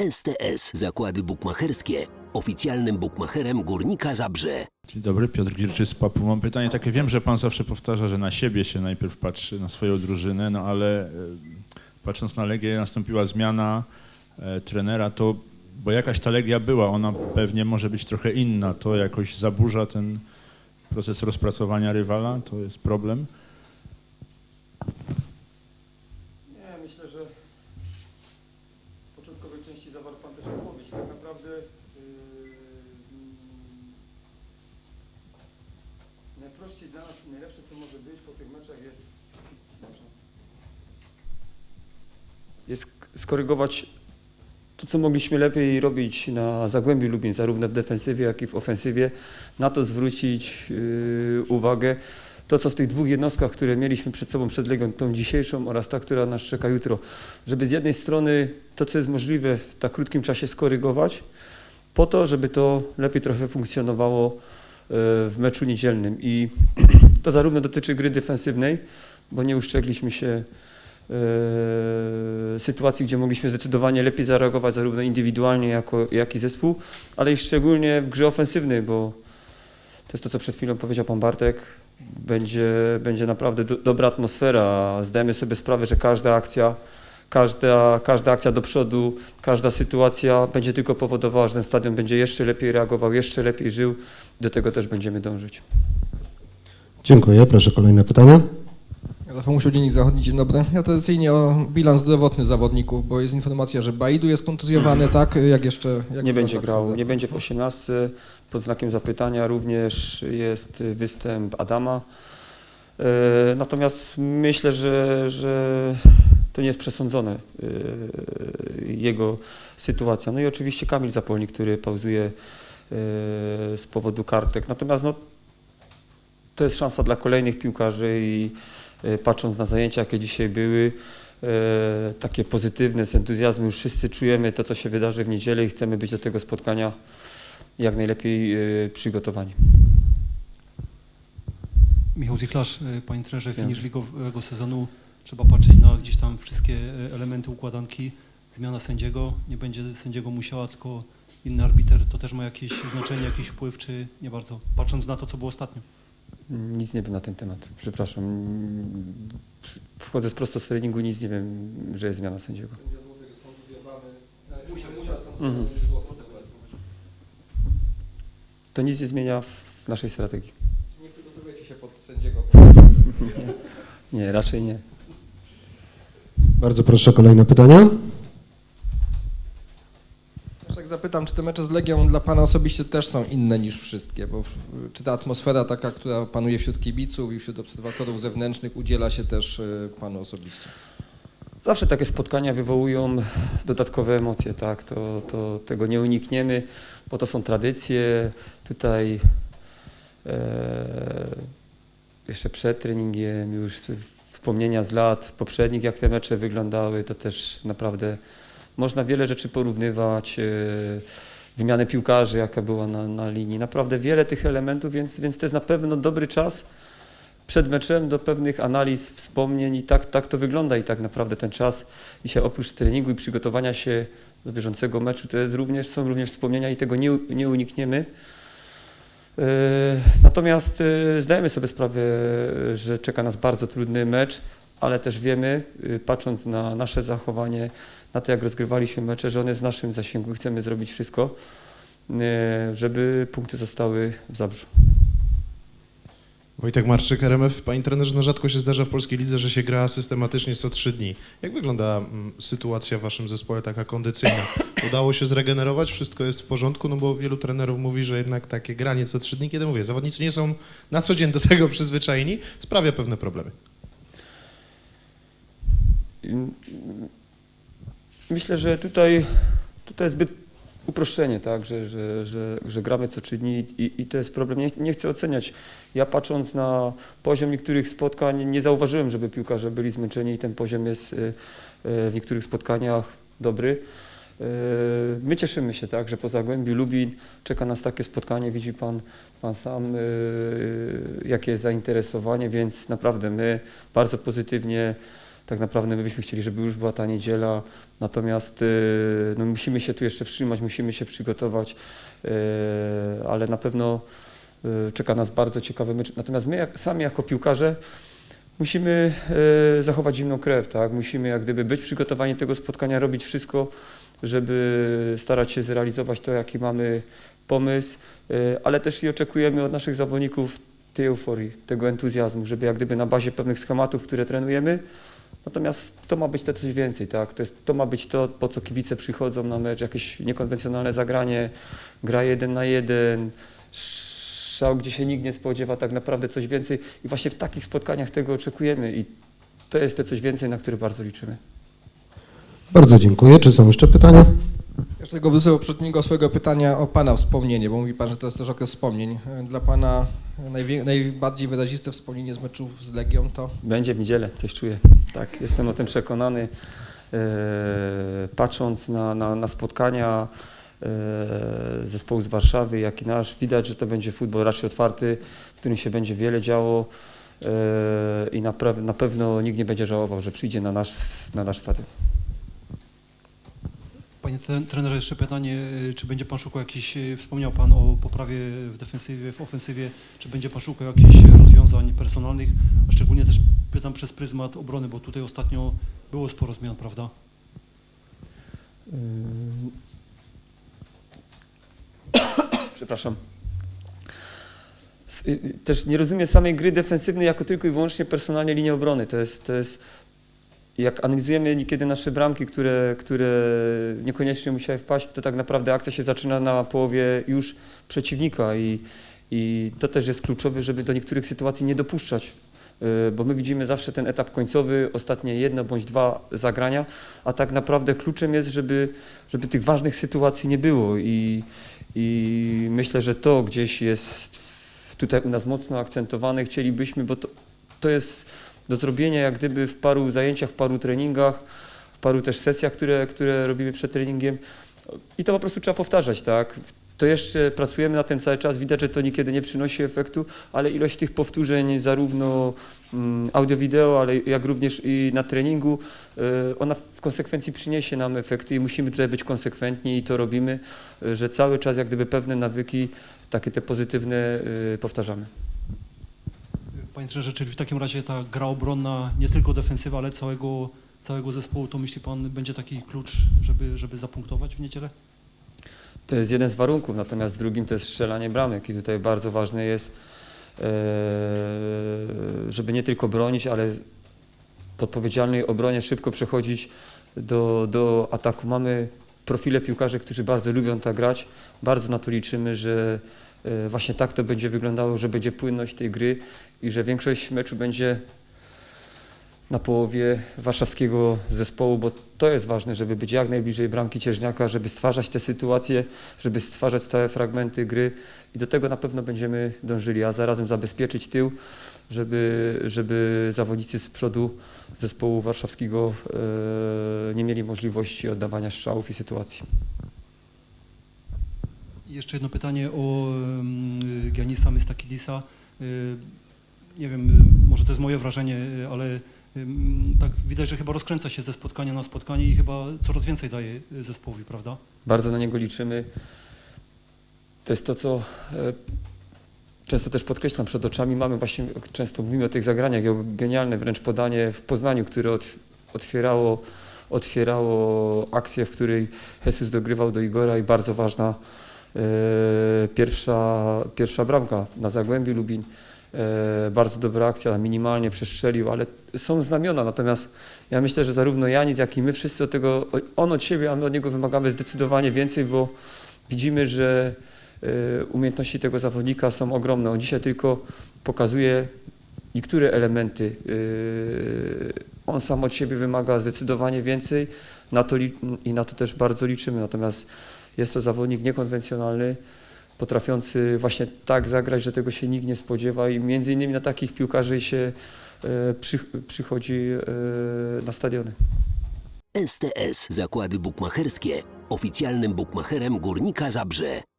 STS Zakłady Bukmacherskie. Oficjalnym bukmacherem Górnika Zabrze. Dzień dobry, Piotr Gierczy z Papu. Mam pytanie takie, wiem, że pan zawsze powtarza, że na siebie się najpierw patrzy, na swoją drużynę, no ale e, patrząc na Legię nastąpiła zmiana e, trenera, to, bo jakaś ta Legia była, ona pewnie może być trochę inna, to jakoś zaburza ten proces rozpracowania rywala, to jest problem. Najprościej dla nas i najlepsze, co może być po tych meczach jest jest sk- skorygować to, co mogliśmy lepiej robić na Zagłębiu Lubin, zarówno w defensywie, jak i w ofensywie, na to zwrócić yy, uwagę. To, co w tych dwóch jednostkach, które mieliśmy przed sobą, przed Legią, tą dzisiejszą oraz ta, która nas czeka jutro, żeby z jednej strony to, co jest możliwe w tak krótkim czasie skorygować, po to, żeby to lepiej trochę funkcjonowało w meczu niedzielnym. I to zarówno dotyczy gry defensywnej, bo nie uszczegliśmy się e, sytuacji, gdzie mogliśmy zdecydowanie lepiej zareagować zarówno indywidualnie, jako, jak i zespół, ale i szczególnie w grze ofensywnej, bo to jest to, co przed chwilą powiedział Pan Bartek. Będzie, będzie naprawdę do, dobra atmosfera. Zdajemy sobie sprawę, że każda akcja, każda, każda akcja do przodu, każda sytuacja będzie tylko powodowała, że ten stadion będzie jeszcze lepiej reagował, jeszcze lepiej żył. Do tego też będziemy dążyć. Dziękuję. Proszę kolejne pytanie. Rafał Musiał, Dziennik Zachodni, dzień dobry. Ja tradycyjnie o bilans zdrowotny zawodników, bo jest informacja, że Baidu jest kontuzjowany, tak? Jak jeszcze? Jak nie będzie grał, nie będzie w 18. Pod znakiem zapytania również jest występ Adama. E, Natomiast myślę, że, że to nie jest przesądzone e, jego sytuacja. No i oczywiście Kamil Zapolnik, który pauzuje e, z powodu kartek. Natomiast no, to jest szansa dla kolejnych piłkarzy i e, patrząc na zajęcia, jakie dzisiaj były, takie pozytywne, z entuzjazmem, już wszyscy czujemy to, co się wydarzy w niedzielę i chcemy być do tego spotkania jak najlepiej przygotowani. Michał Zichlarz, y, panie trenerze, finisz ligowego sezonu. Trzeba patrzeć na gdzieś tam wszystkie y, elementy układanki. Zmiana sędziego, nie będzie sędziego musiała, tylko inny arbiter. To też ma jakieś znaczenie, jakiś wpływ, czy nie bardzo? Patrząc na to, co było ostatnio. Nic nie wiem na ten temat, przepraszam. Wchodzę z prosto z treningu, nic nie wiem, że jest zmiana sędziego. Mhm. To nic nie zmienia w naszej strategii. Nie przygotowujecie się pod sędziego? Nie, raczej nie. Bardzo proszę kolejne pytanie. Też tak zapytam, czy te mecze z Legią dla Pana osobiście też są inne niż wszystkie, bo czy ta atmosfera taka, która panuje wśród kibiców i wśród obserwatorów zewnętrznych udziela się też y, Panu osobiście? Zawsze takie spotkania wywołują dodatkowe emocje, tak? To, to, tego nie unikniemy, bo to są tradycje. Tutaj e, jeszcze przed treningiem, już wspomnienia z lat poprzednich, jak te mecze wyglądały, to też naprawdę można wiele rzeczy porównywać. E, wymianę piłkarzy, jaka była na, na linii. Naprawdę wiele tych elementów, więc, więc to jest na pewno dobry czas przed meczem do pewnych analiz, wspomnień i tak, tak to wygląda i tak naprawdę ten czas dzisiaj oprócz treningu i przygotowania się do bieżącego meczu to jest również, są również wspomnienia i tego nie, nie unikniemy. E, Natomiast e, zdajemy sobie sprawę, że czeka nas bardzo trudny mecz, ale też wiemy, e, patrząc na nasze zachowanie, na to jak rozgrywaliśmy mecze, że on jest w naszym zasięgu i chcemy zrobić wszystko, żeby punkty zostały w Zabrzu. Wojtek Marczyk, RMF. Panie trenerze, no rzadko się zdarza w polskiej lidze, że się gra systematycznie co trzy dni. Jak wygląda mm, sytuacja w waszym zespole, taka kondycyjna? Udało się zregenerować? Wszystko jest w porządku? No bo wielu trenerów mówi, że jednak takie granie co trzy dni, kiedy mówię, zawodnicy nie są na co dzień do tego przyzwyczajeni, sprawia pewne problemy. Myślę, że tutaj, tutaj zbyt uproszczenie, tak, że, że, że, że gramy co trzy dni i, i to jest problem. Nie, nie chcę oceniać. Ja patrząc na poziom niektórych spotkań, nie zauważyłem, żeby piłkarze byli zmęczeni i ten poziom jest y, y, w niektórych spotkaniach dobry. Y, My cieszymy się, tak, że po Zagłębiu Lubin czeka nas takie spotkanie. Widzi Pan, pan sam, jakie jest zainteresowanie, więc naprawdę my bardzo pozytywnie Tak naprawdę my byśmy chcieli, żeby już była ta niedziela, natomiast y, no, musimy się tu jeszcze wstrzymać, musimy się przygotować, y, ale na pewno y, czeka nas bardzo ciekawy mecz. Natomiast my jak, sami jako piłkarze musimy zachować zimną krew, tak? Musimy jak gdyby być przygotowani do tego spotkania, robić wszystko, żeby starać się zrealizować to, jaki mamy pomysł, ale też i oczekujemy od naszych zawodników tej euforii, tego entuzjazmu, żeby jak gdyby na bazie pewnych schematów, które trenujemy, natomiast to ma być to coś więcej, tak? To, jest, to ma być to, po co kibice przychodzą na mecz, jakieś niekonwencjonalne zagranie, gra jeden na jeden, strzał, gdzie się nikt nie spodziewa, tak naprawdę coś więcej i właśnie w takich spotkaniach tego oczekujemy i to jest to coś więcej, na które bardzo liczymy. Bardzo dziękuję. Czy są jeszcze pytania? Tego wysłuchał poprzedniego swojego pytania o Pana wspomnienie, bo mówi Pan, że to jest też okres wspomnień. Dla Pana najbardziej wyraziste wspomnienie z meczów z Legią to? Będzie w niedzielę, coś czuję. Tak, jestem o tym przekonany. E, patrząc na, na, na spotkania e, zespołu z Warszawy, jak i nasz, widać, że to będzie futbol raczej otwarty, w którym się będzie wiele działo e, i na, na pewno nikt nie będzie żałował, że przyjdzie na nasz, na nasz stadion. Panie tre- trenerze, jeszcze pytanie, y, czy będzie Pan szukał jakichś, y, wspomniał Pan o poprawie w defensywie, w ofensywie, czy będzie Pan szukał jakichś rozwiązań personalnych, a szczególnie też pytam przez pryzmat obrony, bo tutaj ostatnio było sporo zmian, prawda? Ym. Przepraszam. Y, Też nie rozumiem samej gry defensywnej jako tylko i wyłącznie personalnie linię obrony. To jest, to jest jak analizujemy niekiedy nasze bramki, które, które niekoniecznie musiały wpaść, to tak naprawdę akcja się zaczyna na połowie już przeciwnika i, i to też jest kluczowe, żeby do niektórych sytuacji nie dopuszczać. Y, Bo my widzimy zawsze ten etap końcowy, ostatnie jedno bądź dwa zagrania, a tak naprawdę kluczem jest, żeby, żeby tych ważnych sytuacji nie było i, i myślę, że to gdzieś jest tutaj u nas mocno akcentowane. Chcielibyśmy, bo to, to jest do zrobienia jak gdyby w paru zajęciach, w paru treningach, w paru też sesjach, które, które robimy przed treningiem i to po prostu trzeba powtarzać, tak? To jeszcze pracujemy na tym cały czas, widać, że to niekiedy nie przynosi efektu, ale ilość tych powtórzeń zarówno mm, audio-wideo, ale jak również i na treningu, y, ona w konsekwencji przyniesie nam efekty i musimy tutaj być konsekwentni i to robimy, y, że cały czas jak gdyby pewne nawyki, takie te pozytywne y, powtarzamy. Panie trenerze, czyli w takim razie ta gra obronna, nie tylko defensywa, ale całego, całego zespołu, to myśli Pan będzie taki klucz, żeby, żeby zapunktować w niedzielę? To jest jeden z warunków, natomiast drugim to jest strzelanie bramek i tutaj bardzo ważne jest, e, żeby nie tylko bronić, ale w odpowiedzialnej obronie szybko przechodzić do, do ataku. Mamy profile piłkarzy, którzy bardzo lubią tak grać, bardzo na to liczymy, że właśnie tak to będzie wyglądało, że będzie płynność tej gry i że większość meczu będzie na połowie warszawskiego zespołu, bo to jest ważne, żeby być jak najbliżej bramki Cieżniaka, żeby stwarzać te sytuacje, żeby stwarzać stałe fragmenty gry i do tego na pewno będziemy dążyli, a zarazem zabezpieczyć tył, żeby, żeby zawodnicy z przodu zespołu warszawskiego e, nie mieli możliwości oddawania strzałów i sytuacji. Jeszcze jedno pytanie o Giannisa Mystakidisa. Y, Nie wiem, może to jest moje wrażenie, y, ale tak widać, że chyba rozkręca się ze spotkania na spotkanie i chyba coraz więcej daje y, zespołowi, prawda? Bardzo na niego liczymy. To jest to, co e, często też podkreślam przed oczami. Mamy właśnie, często mówimy o tych zagraniach, jego genialne wręcz podanie w Poznaniu, które otw- otwierało, otwierało akcję, w której Jesus dogrywał do Igora i bardzo ważna e, pierwsza, pierwsza bramka na Zagłębiu Lubin. E, bardzo dobra akcja, minimalnie przestrzelił, ale są znamiona, natomiast ja myślę, że zarówno Janic, jak i my wszyscy od tego, on od siebie, a my od niego wymagamy zdecydowanie więcej, bo widzimy, że e, umiejętności tego zawodnika są ogromne. On dzisiaj tylko pokazuje niektóre elementy. e, On sam od siebie wymaga zdecydowanie więcej na to i na to też bardzo liczymy. Natomiast jest to zawodnik niekonwencjonalny, potrafiący właśnie tak zagrać, że tego się nikt nie spodziewa i między innymi na takich piłkarzy się e, przy, przychodzi e, na stadiony. STS Zakłady Bukmacherskie, oficjalnym bukmacherem Górnika Zabrze.